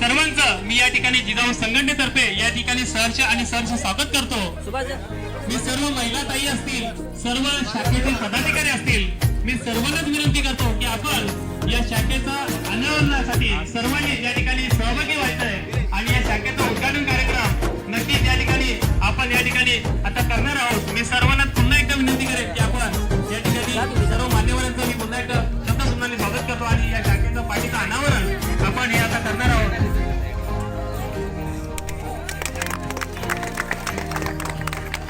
सर्वच मी या ठिकाणी जिजाऊ संघटनेतर्फे या ठिकाणी सहर्ष आणि सहर्ष स्वागत करतो. मी सर्व महिला ताई असतील सर्व शाखेतील पदाधिकारी असतील मी सर्वांनाच विनंती करतो की आपण या शाखेचा अनावरणासाठी सर्वांनी या ठिकाणी सहभागी व्हायचं आहे आणि या शाखेचा उद्घाटन कार्यक्रम नक्कीच या ठिकाणी आपण या ठिकाणी आता करणार आहोत. मी सर्वांना पुन्हा एकदा विनंती करेन की आपण या ठिकाणी सर्व मान्यवरांचं मी पुन्हा एकदा शब्दसुमनाने स्वागत करतो आणि या शाखेचं पाठीचं अनावरण आपण हे आता करणार आहोत.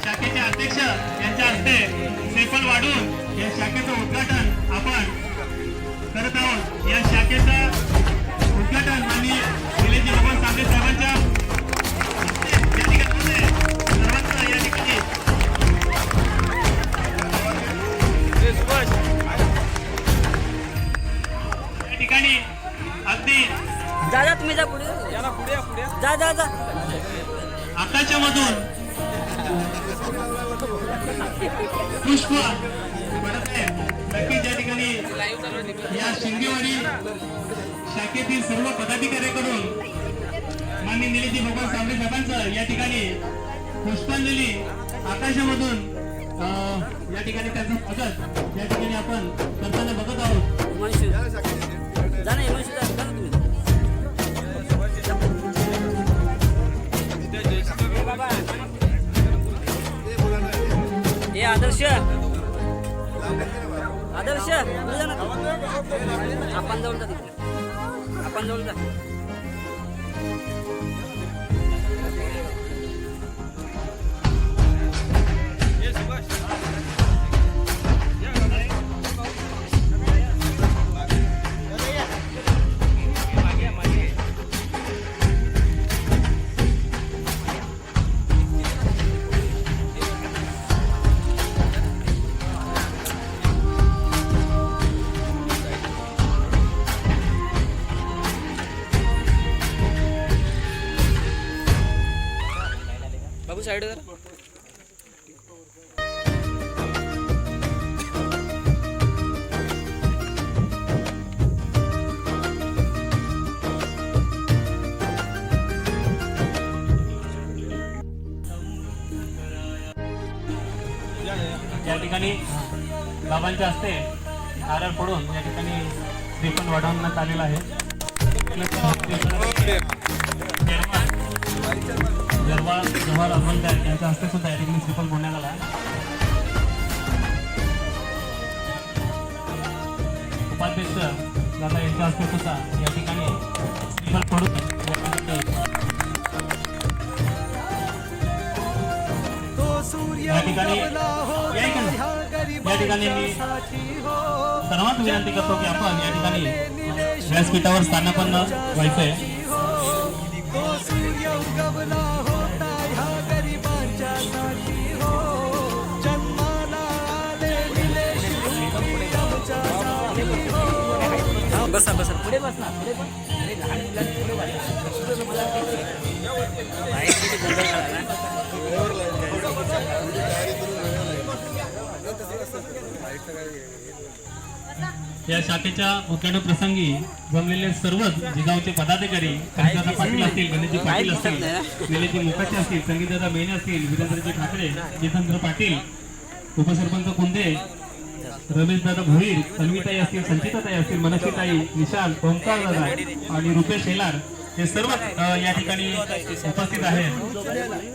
शाखेचे अध्यक्ष यांच्या हस्ते श्रीफल वाढून या शाखेचं उद्घाटन आपण करत आहोत. या शाखेचं उद्घाटन माननीय निलेजी रोहन सामने साहेबांच्या या ठिकाणी जा जा तुम्ही जा पुढे. जा जा जा. आकाशामधून पुष्प. पडत आहे नक्कीच या ठिकाणी या शिंदेवाडी शाखेतील सर्व पदाधिकाऱ्याकडून माननीय निलेजी भगवान सावरे साहेबांचं या ठिकाणी पुष्पांजली आकाशामधून अं, या ठिकाणी त्याचं स्वागत. या ठिकाणी आपण करताना बघत आहोत. आदर्श. आदर्श आपण जाऊन जा तिकडे. आपण जाऊन जा. बाबू साईड जरा. या ठिकाणी बाबांच्या हस्ते नारळ पडून या ठिकाणी श्रीफळ वाढवण्यात आलेलं आहे. जवाहर जवाहर हनुमंत यांच्या हस्ते सुद्धा या ठिकाणी श्रीफल बोलण्यात आला. उपाध्यक्ष दादा यांच्या हस्ते सुद्धा या ठिकाणी श्रीफल पडून या ठिकाणी या ठिकाणी मी सर्वात विनंती करतो की आपण या ठिकाणी व्यासपीठावर स्थानापन्न व्हायचंय. बसा बसा. पुढे बस ना पुढे बस. अरे लहान मुलांना पुढे या शाखेच्या मुख्याण्व प्रसंगी जमलेले सर्वच जिगावचे पदाधिकारी कार्यकर्ता पाटील असतील गणेशजी पाटील असतील निलेशजी मुखाचे असतील संगीतदादा मेने असतील वीरेंद्रजी ठाकरे जितेंद्र पाटील उपसरपंच कुंदे रमेश दादा भोईर तन्वीताई असतील संचिताताई असतील मनसीताई निशाल ओंकार दादा आणि रुपेश शेलार हे सर्व या ठिकाणी उपस्थित आहेत.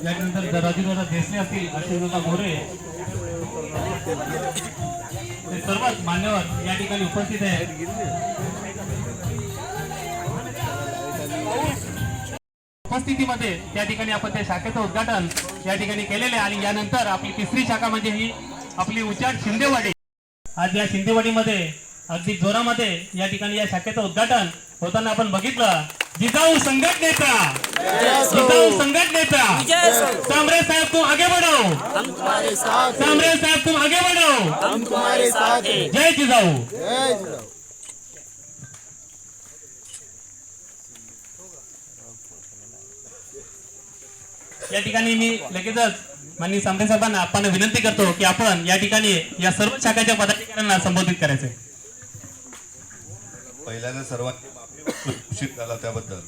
यानंतर राजूदादा देसले असतील आशिषदादा गोरे हे सर्वच मान्यवर या ठिकाणी उपस्थित आहेत. उपस्थितीमध्ये त्या ठिकाणी आपण त्या शाखेचं उद्घाटन या ठिकाणी केलेले आहे आणि यानंतर आपली तिसरी शाखा म्हणजे ही आपली उचाट शिंदेवाडी. आज या शिंदेवाडीमध्ये अगदी जोरामध्ये या ठिकाणी या शाखेचं उद्घाटन होताना आपण बघितलं. जिजाऊ संघटनेचा जिजाऊ संघटनेचा सांबरे साहेब तुम आगे बढ़ो सांबरे साहेब तुम आगे बढ़ो जय जिजाऊ. या ठिकाणी मी लगेचच माननीय सांबरे साहेबांना आपण विनंती करतो की आपण या ठिकाणी या सर्व शाखेच्या पदाधिकाऱ्यांना संबोधित करायचंय. पहिल्यांदा सर्वांनी माफी झाला त्याबद्दल.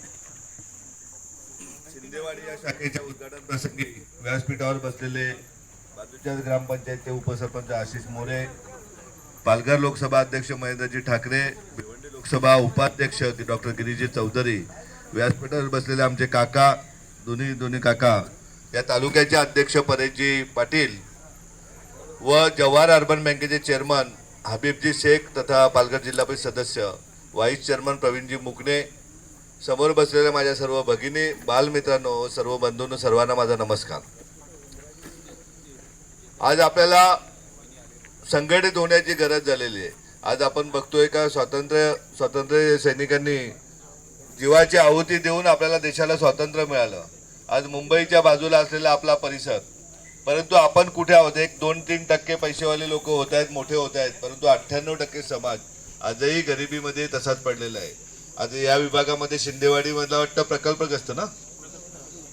शिंदेवाडी या शाखेच्या उद्घाटन प्रसंगी व्यासपीठावर बसलेले बाजूच्या ग्रामपंचायतचे उपसरपंच आशिष मोरे पालघर लोकसभा अध्यक्ष महेंद्रजी ठाकरे भिवंडी लोकसभा उपाध्यक्ष डॉक्टर गिरीजी चौधरी व्यासपीठावर बसलेले आमचे काका दोन्ही दोन्ही काका या तालुक्याचे अध्यक्ष परेशजी पाटील व जवाहर अर्बन बँकेचे चेअरमन हबीबजी शेख तथा पालघर जिल्हा परिषद सदस्य व्हाईस चेअरमन प्रवीणजी मुकणे समोर बसलेल्या माझ्या सर्व भगिनी बालमित्रांनो सर्व बंधूंनो सर्वांना माझा नमस्कार. आज आपल्याला संघटित होण्याची गरज झालेली आहे. आज आपण बघतोय का स्वातंत्र्य स्वातंत्र्य सैनिकांनी जीवाची आहुती देऊन आपल्याला देशाला स्वातंत्र्य मिळालं. आज मुंबईच्या बाजूला असलेला आपला परिसर. परंतु आपण कुठे आहोत? एक दोन तीन टक्के पैसेवाले लोक होत आहेत मोठे होत आहेत. परंतु अठ्ठ्याण्णव टक्के समाज आजही गरिबीमध्ये तसाच पडलेला आहे. आज या विभागामध्ये शिंदेवाडी मला वाटतं प्रकल्पग्रस्त ना?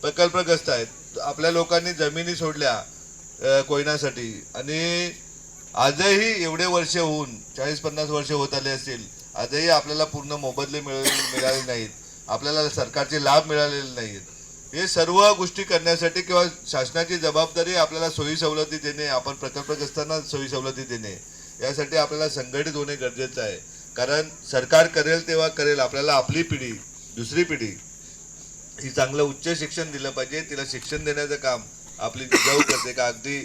प्रकल्पग्रस्त आहेत. आपल्या लोकांनी जमिनी सोडल्या कोयनासाठी. आणि आजही एवढे वर्ष होऊन चाळीस पन्नास वर्ष होत आले असतील आजही आपल्याला पूर्ण मोबदले मिळाले नाहीत. आपल्याला सरकारचे लाभ मिळालेले नाहीत. हे सर्व गोष्टी करण्यासाठी किंवा शासनाची जबाबदारी आपल्याला सोयी सवलती देणे आपण प्रकल्पग्रस्तांना सोयी सवलती देणे यासाठी आपल्याला संघटित होणे गरजेचं आहे. कारण सरकार करेल तेव्हा करेल आपल्याला आपली पिढी दुसरी पिढी ही चांगलं उच्च शिक्षण दिलं पाहिजे तिला शिक्षण देण्याचं काम आपली जाऊ करते. का अगदी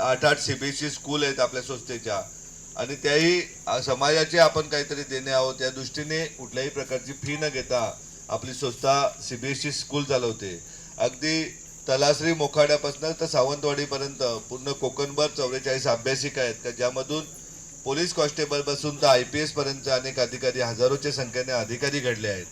आठ आठ सी सीबीएसई स्कूल आहेत आपल्या संस्थेच्या आणि त्याही समाजाचे आपण काहीतरी देणे आहोत. त्या दृष्टीने कुठल्याही प्रकारची फी न घेता आपली संस्था सीबीएसई स्कूल चालवते. अगदी तलासरी मोखाड्यापासून तर सावंतवाडीपर्यंत पूर्ण कोकणभर चौवेचाळीस अभ्यासिका आहेत का? ज्यामधून पोलीस कॉन्स्टेबलपासून तर आय पी एसपर्यंत अनेक अधिकारी हजारोच्या संख्येने अधिकारी घडले आहेत.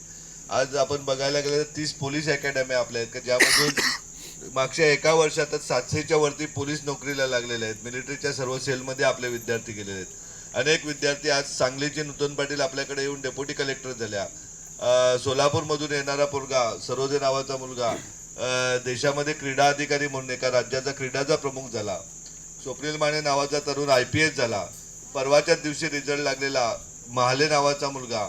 आज आपण बघायला गेलं तर तीस पोलीस अकॅडमी आपल्या आहेत का? ज्यामधून मागच्या एका वर्षातच सातशेच्या वरती पोलीस नोकरीला लागलेले आहेत. मिलिटरीच्या सर्व सेलमध्ये आपले विद्यार्थी गेलेले आहेत. अनेक विद्यार्थी आज सांगलीचे नूतन पाटील आपल्याकडे येऊन डेप्युटी कलेक्टर झाल्या. सोलापूरमधून येणारा पोरगा सरोदे नावाचा मुलगा देशामध्ये क्रीडा अधिकारी म्हणून एका राज्याचा क्रीडाचा प्रमुख झाला. स्वप्नील माने नावाचा तरुण आय पी एस झाला. परवाच्याच दिवशी रिझल्ट लागलेला महाले नावाचा मुलगा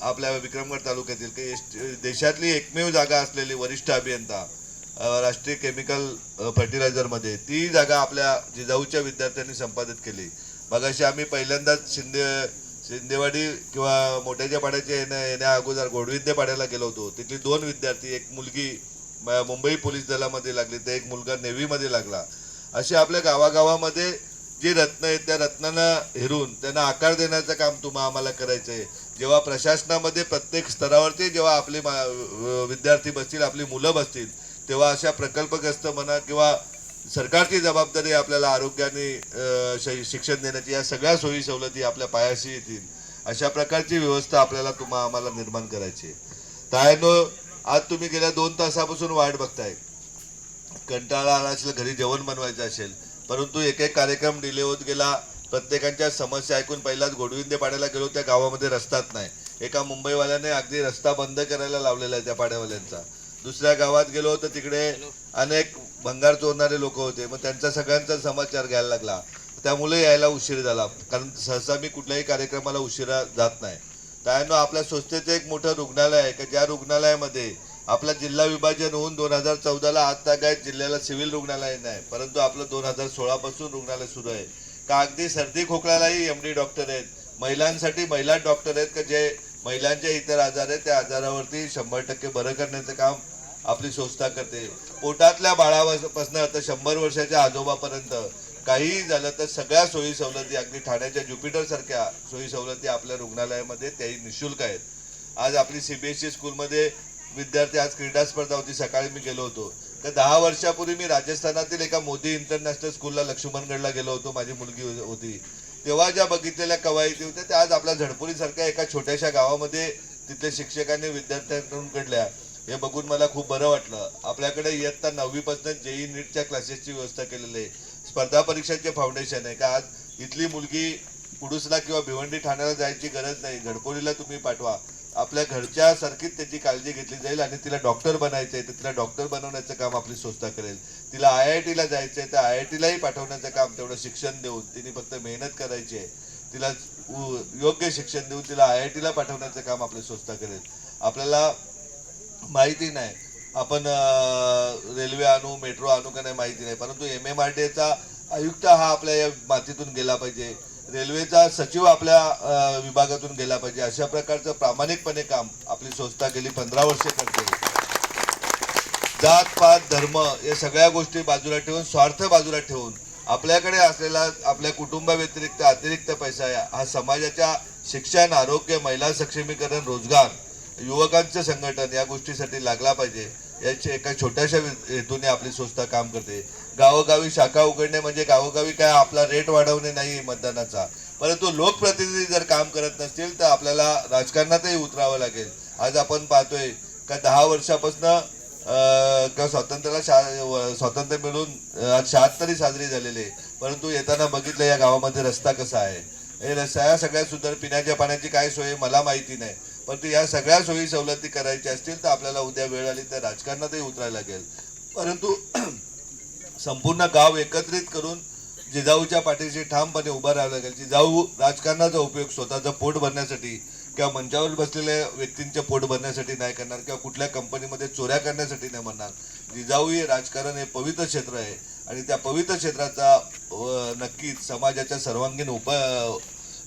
आपल्या विक्रमगड तालुक्यातील की देशातली एकमेव जागा असलेली वरिष्ठ अभियंता राष्ट्रीय केमिकल फर्टिलायझरमध्ये ती जागा आपल्या जिजाऊच्या विद्यार्थ्यांनी संपादित केली. मगाशी आम्ही पहिल्यांदाच शिंदे शिंदेवाडी किंवा मोठ्याच्या पाड्याच्या येण्या येण्या अगोदर गोडविद्या पाड्याला गेलो होतो. तिथली दोन विद्यार्थी एक मुलगी म- मुंबई पोलीस दलामध्ये लागली. तर एक मुलगा नेव्हीमध्ये लागला. असे आपल्या गावागावामध्ये जी रत्न आहेत त्या रत्नांना हेरून त्यांना आकार देण्याचं काम तुम्हा आम्हाला करायचं आहे. जेव्हा प्रशासनामध्ये प्रत्येक स्तरावरती जेव्हा आपले मा- विद्यार्थी बसतील आपली मुलं बसतील तेव्हा अशा प्रकल्पग्रस्त म्हणा किंवा सरकारची जबाबदारी आपल्याला आरोग्याने शिक्षण देण्याची या सगळ्या सोयी सवलती आपल्या पायाशी येतील. अशा प्रकारची व्यवस्था आपल्याला तुम्हा आम्हाला निर्माण करायची आहे. तायनो आज तुम्ही गेल्या दोन तासापासून वाट बघताय. कंटाळा आला असेल घरी जेवण बनवायचं असेल परंतु एक एक कार्यक्रम डिले होत गेला. प्रत्येकांच्या समस्या ऐकून पहिलाच गोडविंदे पाड्याला गेलो त्या गावामध्ये रस्ताच नाही. एका मुंबईवाल्याने अगदी रस्ता बंद करायला लावलेला आहे त्या पाड्यावाल्यांचा. दुसऱ्या गावात गेलो तर तिकडे अनेक भंगार चोरणारे लोक होते. मग त्यांचा सगळ्यांचा समाचार घ्यायला लागला. त्यामुळे यायला उशीर झाला. कारण सहसा मी कुठल्याही कार्यक्रमाला उशिरा जात नाही. त्यानं आपल्या संस्थेचं एक मोठं रुग्णालय आहे. का ज्या रुग्णालयामध्ये आपला जिल्हा विभाजन होऊन दोन हजार चौदाला आता काय जिल्ह्याला सिव्हिल रुग्णालय नाही. परंतु आपलं दोन हजार सोळापासून रुग्णालय सुरू आहे. का अगदी सर्दी खोकल्यालाही एम डी डॉक्टर आहेत. महिलांसाठी महिला डॉक्टर आहेत का जे महिलांचे इतर आजार आहेत त्या आजारावरती शंभर टक्के बरं करण्याचं काम आपली संस्था करते. पोटातल्या बाळापासून तर शंभर वर्षाच्या आजोबापर्यंत काहीही झालं तर सगळ्या सोयी सवलती अगदी ठाण्याच्या ज्युपिटर सारख्या सोयी सवलती आपल्या रुग्णालयामध्ये त्याही निशुल्क आहेत. आज आपली सीबीएसई स्कूलमध्ये विद्यार्थी आज क्रीडा स्पर्धा होती सकाळी मी गेलो होतो. तर दहा वर्षापूर्वी मी राजस्थानातील एका मोदी इंटरनॅशनल स्कूलला लक्ष्मणगडला गेलो होतो माझी मुलगी होती. तेव्हा ज्या बघितलेल्या कवायती होत्या त्या आज आपल्या झडपुरीसारख्या एका छोट्याशा गावामध्ये तिथल्या शिक्षकांनी विद्यार्थ्यांकडून घडल्या. हे बघून मला खूप बरं वाटलं. आपल्याकडे इयत्ता नववीपासून जेई नीटच्या क्लासेसची व्यवस्था केलेली आहे. स्पर्धा परीक्षांचे फाउंडेशन आहे. का आज इथली मुलगी कुडूसला किंवा भिवंडी ठाण्याला जायची गरज नाही. घडपोलीला तुम्ही पाठवा. आपल्या घरच्या सारखीच त्याची काळजी घेतली जाईल आणि तिला डॉक्टर बनायचंय. तर तिला डॉक्टर बनवण्याचं काम आपली संस्था करेल. तिला आय आय टीला जायचं आहे तर आय आय टीलाही पाठवण्याचं काम तेवढं शिक्षण देऊन तिने फक्त मेहनत करायची आहे. तिला योग्य शिक्षण देऊन तिला आय आय टीला पाठवण्याचं काम आपली संस्था करेल. आपल्याला माहिती नाही. आपण रेल्वे आणू मेट्रो आणू का नाही माहिती नाही. परंतु एम एम आर डीचा आयुक्त हा आपल्या या मातीतून गेला पाहिजे. रेल्वेचा सचिव आपल्या विभागातून गेला पाहिजे. अशा प्रकारचं प्रामाणिकपणे काम आपली संस्था गेली पंधरा वर्षे करते. जात पात धर्म या सगळ्या गोष्टी बाजूला ठेवून स्वार्थ बाजूला ठेवून आपल्याकडे असलेला आपल्या कुटुंबाव्यतिरिक्त अतिरिक्त पैसा हा समाजाच्या शिक्षण आरोग्य महिला सक्षमीकरण रोजगार युवकांचं संघटन या गोष्टीसाठी लागला पाहिजे. याची एका छोट्याशा हेतूने आपली संस्था काम करते. गावोगावी शाखा उघडणे म्हणजे गावोगावी काय आपला रेट वाढवणे नाही मतदानाचा. परंतु लोकप्रतिनिधी जर काम करत नसतील तर आपल्याला राजकारणातही उतरावं लागेल. आज आपण पाहतोय का दहा वर्षापासनं किंवा स्वातंत्र्याला शा स्वातंत्र्य मिळून आज शहात्तरी साजरी झालेली आहे. परंतु येताना बघितलं या गावामध्ये रस्ता कसा आहे? हे रस्ता या सगळ्या सुधार पिण्याच्या पाण्याची काय सोय मला माहिती नाही. परंतु या सगळ्या सोयी सवलती करायच्या असतील तर आपल्याला उद्या वेळ आली तर राजकारणातही उतरायला लागेल. परंतु संपूर्ण गाव एकत्रित करून जिजाऊच्या पाठीशी ठामपणे उभा राहावं लागेल. जिजाऊ राजकारणाचा उपयोग स्वतःचं पोट भरण्यासाठी किंवा मंचावर बसलेल्या व्यक्तींचे पोट भरण्यासाठी नाही करणार किंवा कुठल्या कंपनीमध्ये चोऱ्या करण्यासाठी नाही म्हणणार. जिजाऊ हे राजकारण हे पवित्र क्षेत्र आहे आणि त्या पवित्र क्षेत्राचा नक्कीच समाजाच्या सर्वांगीण उप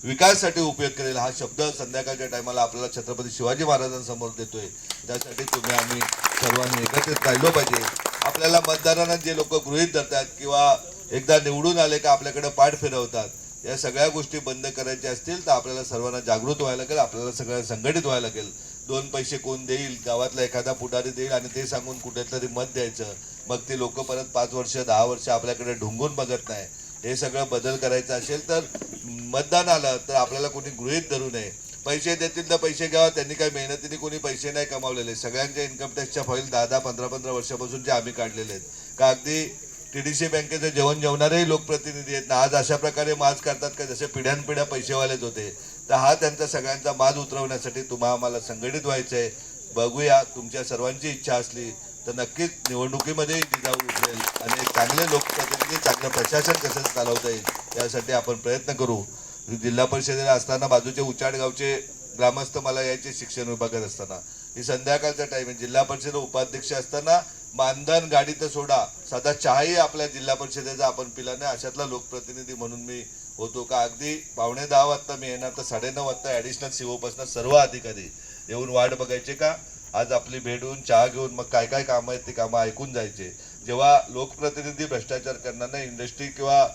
विकासासाठी उपयोग करेल हा शब्द संध्याकाळच्या टायमाला आपल्याला छत्रपती शिवाजी महाराजांसमोर देतोय. त्यासाठी तुम्ही आम्ही सर्वांनी एकत्रित राहिलो पाहिजे. आपल्याला मतदारांना जे लोक गृहित धरतात किंवा एकदा निवडून आले का आपल्याकडे पाठ फिरवतात या सगळ्या गोष्टी बंद करायच्या असतील तर आपल्याला सर्वांना जागृत व्हायला लागेल आपल्याला सगळ्यांना संघटित व्हायला लागेल. दोन पैसे कोण देईल गावातला एखादा पुढारी देईल आणि ते सांगून कुठेतरी मत द्यायचं. मग ते लोक परत पाच वर्ष दहा वर्ष आपल्याकडे ढुंगून बघत नाही. हे सगळं बदल करायचं असेल तर मतदान आलं तर आपल्याला कोणी गृहित धरू नये. पैसे देतील तर पैसे घ्यावा त्यांनी काही मेहनतीने कोणी पैसे नाही कमावलेले. सगळ्यांच्या इन्कम टॅक्सच्या फाईल दहा दहा पंधरा पंधरा वर्षापासून जे आम्ही काढलेले आहेत. का अगदी टी डी सी बँकेचं जेवण जेवणारेही लोकप्रतिनिधी आहेत. ना आज अशा प्रकारे माज करतात का? जसे पिढ्यानपिढ्या पैसेवालेच होते. तर हा त्यांचा सगळ्यांचा माज उतरवण्यासाठी तुम्हा आम्हाला संघटित व्हायचं आहे बघूया तुमच्या सर्वांची इच्छा असली तर नक्कीच निवडणुकीमध्ये जिजाऊ उठेल आणि चांगले लोकप्रतिनिधी चांगलं प्रशासन कसं चालवता येईल यासाठी आपण प्रयत्न करू. जिल्हा परिषदेला असताना बाजूचे उचाड गावचे ग्रामस्थ मला यायचे शिक्षण विभागात असताना. ही संध्याकाळचा टाइम आहे जिल्हा परिषद उपाध्यक्ष असताना मानधन गाडी तर सोडा साधा चहाही आपल्या जिल्हा परिषदेचा आपण पिला नाही अशातला लोकप्रतिनिधी म्हणून मी होतो का? अगदी पावणे दहा वाजता मी येणार तर साडेनऊ वाजता ॲडिशनल सीओपासून सर्व अधिकारी येऊन वाट बघायचे का? आज आपली भेट होऊन चहा घेऊन मग काय काय कामं आहेत ते कामं ऐकून जायचे. जेव्हा लोकप्रतिनिधी भ्रष्टाचार करणार नाही इंडस्ट्री किंवा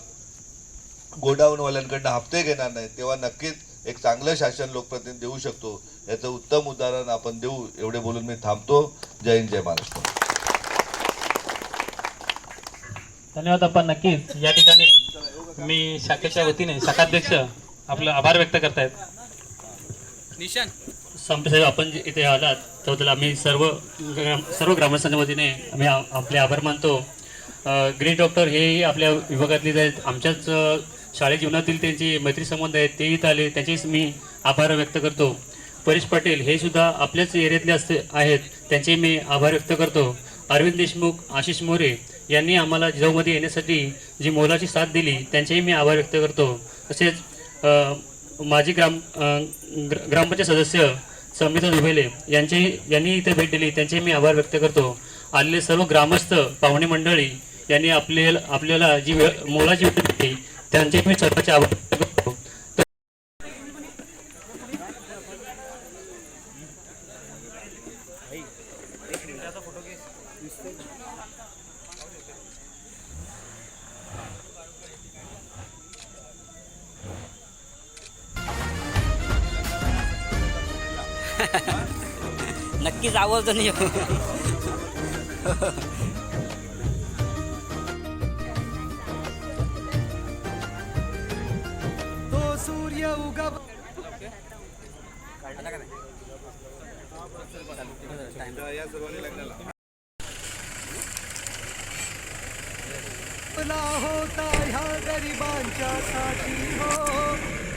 गोडाऊनवाल्यांकडनं हप्ते घेणार नाही तेव्हा नक्कीच एक चांगलं शासन लोकप्रतिनिधी देऊ शकतो. याचं उत्तम उदाहरण आपण देऊ एवढे बोलून मी थांबतो. जय हिंद जय महाराष्ट्र. धन्यवाद आपण नक्कीच. या ठिकाणी मी शाखेच्या वतीने शाखाध्यक्ष आपलं आभार व्यक्त करतायत. निशान. संपसाहेब आपण जे इथे आलात त्याबद्दल आम्ही सर्व ग्राम सर्व ग्रामस्थांच्या वतीने आम्ही आपले आभार मानतो. ग्रेट डॉक्टर हेही आपल्या विभागातले आहेत आमच्याच शाळेत जीवनातील त्यांचे मैत्री संबंध आहेत तेही इथं आले. त्याचेच मी आभार व्यक्त करतो. परेश पाटील हे सुद्धा आपल्याच एरियातले असते आहेत. त्यांचे मी आभार व्यक्त करतो. अरविंद देशमुख आशिष मोरे यांनी आम्हाला जिजाऊमध्ये येण्यासाठी जी मोलाची साथ दिली त्यांचेही मी आभार व्यक्त करतो. तसेच माजी ग्राम ग्र- ग्रामपंचायत सदस्य समिता दुबेले यांचे यांनी इथे भेट दिली. त्यांचे मी आभार व्यक्त करतो. आलेले सर्व ग्रामस्थ पाहुणे मंडळी यांनी आपले आपल्याला जी वेळ मोलाची भेट दिली त्यांचे मी सर्वांचे आभार व्यक्त करतो तो सूर्य उगव ला होता ह्या गरिबांच्या साठी हो.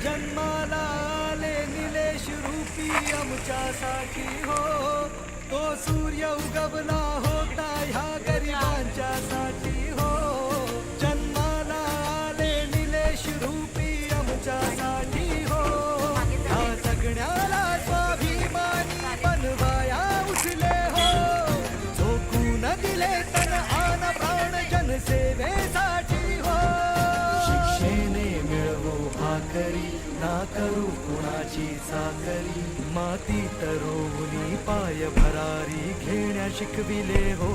जन्माला आले निलेश रूपी आमच्यासाठी हो. तो सूर्य उगवला होता ह्या गरिबांच्या साठी हो जन्माला आले निलेश रूपी आमच्यासाठी. हो ह्या सगळ्याला स्वाभिमानी बनवाया उचले. हो झोकून दिले तर आन प्राण जनसेवे करू कुणाची साखरी? माती तरुणी पाय भरारी घेण्या शिकविले हो.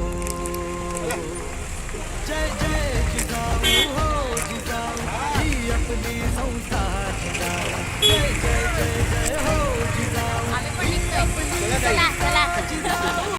जय जय जिजाऊ हो जिजाऊ ही आपली संस्था जिजाऊ. जय जय जय जय हो जिजाऊ ही आपली संस्था जिजाऊ.